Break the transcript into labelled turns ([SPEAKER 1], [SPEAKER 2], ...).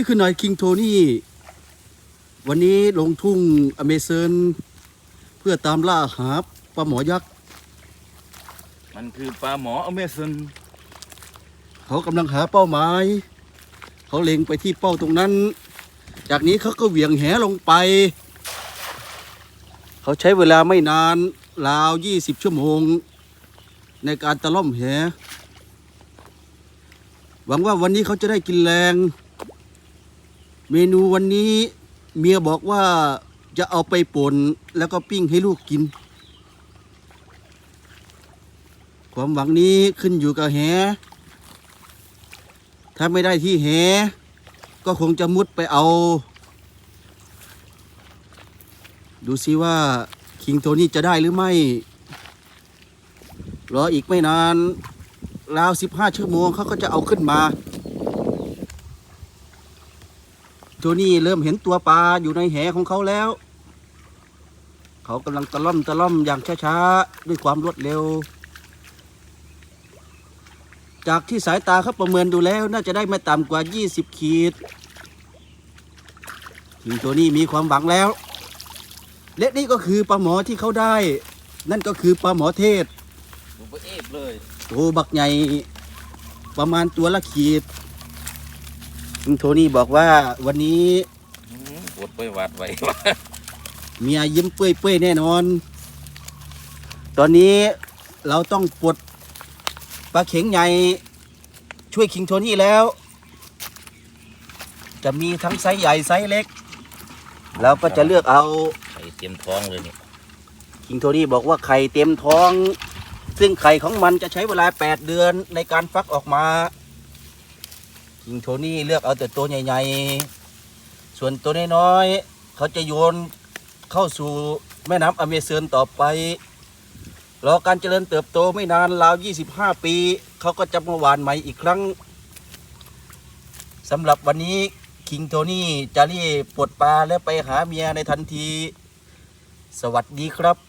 [SPEAKER 1] นี่คือนายคิงโทนี่วันนี้ลงทุ่งอเมซอนเพื่อตามล่าหาปลาหมอยักษ์
[SPEAKER 2] มันคือปลาหมออเมซอน
[SPEAKER 1] เขากำลังหาเป้าหมาย เขาเล็งไปที่เป้าตรงนั้น จากนี้เขาก็เหวี่ยงแหลงไป เขาใช้เวลาไม่นานราว20ชั่วโมง ในการตะล่อมแหหวังว่าวันนี้เขาจะได้กินแรง เมนูวันนี้เมียบอกว่าจะเอาไปป่นแล้วก็ปิ้งให้ลูกกิน ความหวังนี้ขึ้นอยู่กับแห ถ้าไม่ได้ที่แห ก็คงจะมุดไปเอา ดูซิว่าคิงโทนี่จะได้หรือไม่ รออีกไม่นานราวสิบห้าชั่วโมงเขาก็จะเอาขึ้นมา โทนี่เริ่มเห็นตัวปลาอยู่ในแหของเขาแล้ว เขากำลังตะล่อมตะล่อมอย่างช้าๆ ด้วยความรวดเร็ว จากที่สายตาเขาประเมินดูแล้ว น่าจะได้ไม่ต่ำกว่า 20 ขีดทีมตัวนี้มีความหวังแล้ว และนี่ก็คือปลาหมอที่เขาได้ นั่นก็คือปลาหมอเทศ
[SPEAKER 2] ดูปลาเอฟเลย
[SPEAKER 1] โตบักใหญ่ประมาณตัวละขีด ลุงโทนี่บอกว่าวันนี้
[SPEAKER 2] อืมปวดไปหวาดไหววะ
[SPEAKER 1] เมียยิ้มเปื่อยๆแน่นอน ตอนนี้เราต้องปลดปลาเข็งใหญ่ช่วยคิงโทนี่แล้ว จะมีทั้งไซส์ใหญ่ไซส์เล็ก เราก็จะเลือกเอา
[SPEAKER 2] ไข่เต็มท้องเลยนี่
[SPEAKER 1] คิงโทนี่บอกว่าไข่เต็มท้อง ซึ่งไข่ของมันจะใช้เวลา 8 เดือนในการฟักออกมา คิงโทนี่เลือกเอาแต่ตัวใหญ่ๆ ส่วนตัวน้อยๆเขาจะโยนเข้าสู่แม่น้ำอเมซอนต่อไป รอการเจริญเติบโตไม่นานราว 25 ปี เขาก็จะมาหวานใหม่อีกครั้งสำหรับวันนี้คิงโทนี่จะรีบปลดปลาและไปหาเมียในทันที สวัสดีครับ